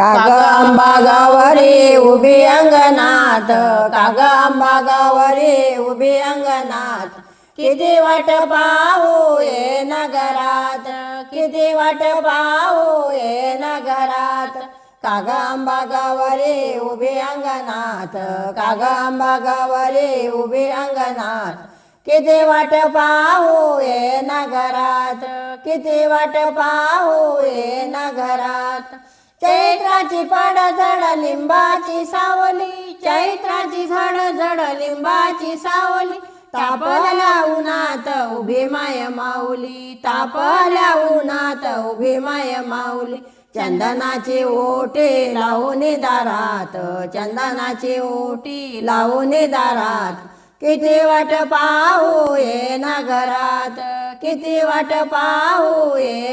काग आंबा गावरी उभी अंगणात काग आंबा गावरी उभी अंगणात. किती वाट पाहू ये नगरात किती वाट पाहू ये नगरात. काग आंबा गावरी उभी अंगणात काग आंबा गावरी उभी अंगणात. किती वाट पाहू ये नगरात किती वाट पाहू ये नगरात. चैत्राची पडझड लिंबाची सावली चैत्राची झडझड लिंबाची सावली तापल्या उन्हात उभी माय माऊली तापल्या उन्हात उभी माय माऊली चंदनाची ओटी लावून दारात चंदनाची ओटी लावून दारात. किती वाट पाहू ये ना घरात किती वाट पाहू ये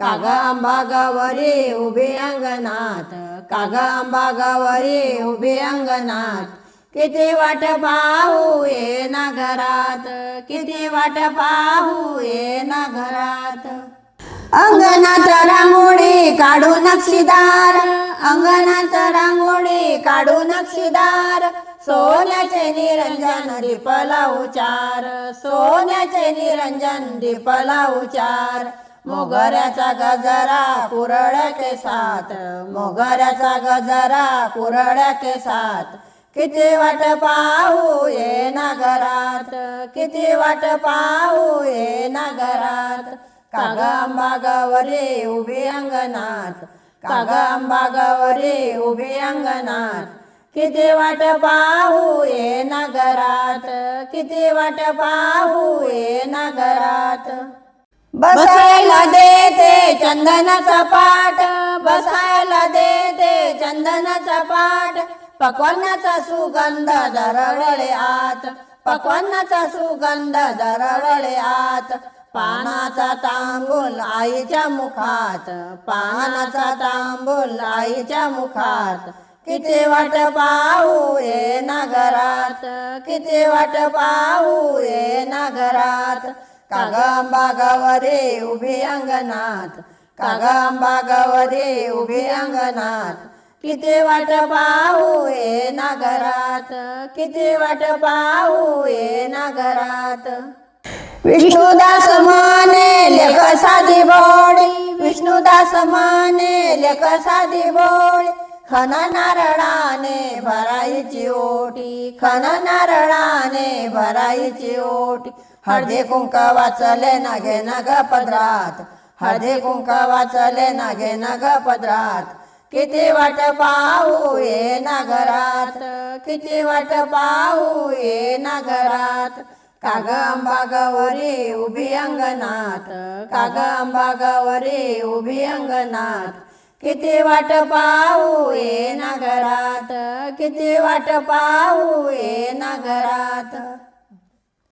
काग आंबा गावरी उभी अंगणात काग आंबा गावरी उभी अंगणात. किती वाट पाहू ये नगरात किती वाट पाहू ये नगरात अंगणात रांगोळी काढू नक्षीदार अंगणात रांगोळी काढू नक्षीदार. सोन्याचे निरंजन दीपला उचार सोन्याचे निरंजन दीपला उचार. मोगऱ्याचा गजरा कुरड्या केसात. मोगऱ्याचा गजरा कुरड्या केसात. किती वाट पाहू ये नगरात. किती वाट पाहू ये नगरात. काग आंबा गावरी उभी अंगणात. कागंबा गवरी उभी अंगणात. किती वाट पाहू ये नगरात. किती वाट पाहू ये नगरात. बसायला देते चंदनाचा पाठ. बसायला देते चंदनाचा पाठ. पकवानाचा सुगंध दरवळे आत. पकवानाचा सुगंध दरवळे आत. पानाचा तांबूल आईच्या मुखात. पानाचा तांबूल आईच्या मुखात. किती वाट पाहू ये नगरात. किती वाट पाहू ये नगरात. काग आंबा गावरी उभी अंगणात काग आंबा उभी अंगणात. किती वाट पाहू ये नागरात किती वाट पाहू ये नागरात. विष्णुदास माने लेख साधी बोळी विष्णुदास माने लेख साधी बोळी खन नारळाने भरायची ओटी खन नारळाने भरायची ओटी. हळदी कुंक वाचले ना घे ना ग पदरात हळदी कुंक वाचले ना घे ना ग पदरात. किती वाट पाहू ये ना घरात किती वाट पाहू ये नगरात. काग अंबा गवरी उभी अंगणात काग अंबा गवरी उभी अंगणात. किती वाट पाहू किती वाट पाहू ये नगरात?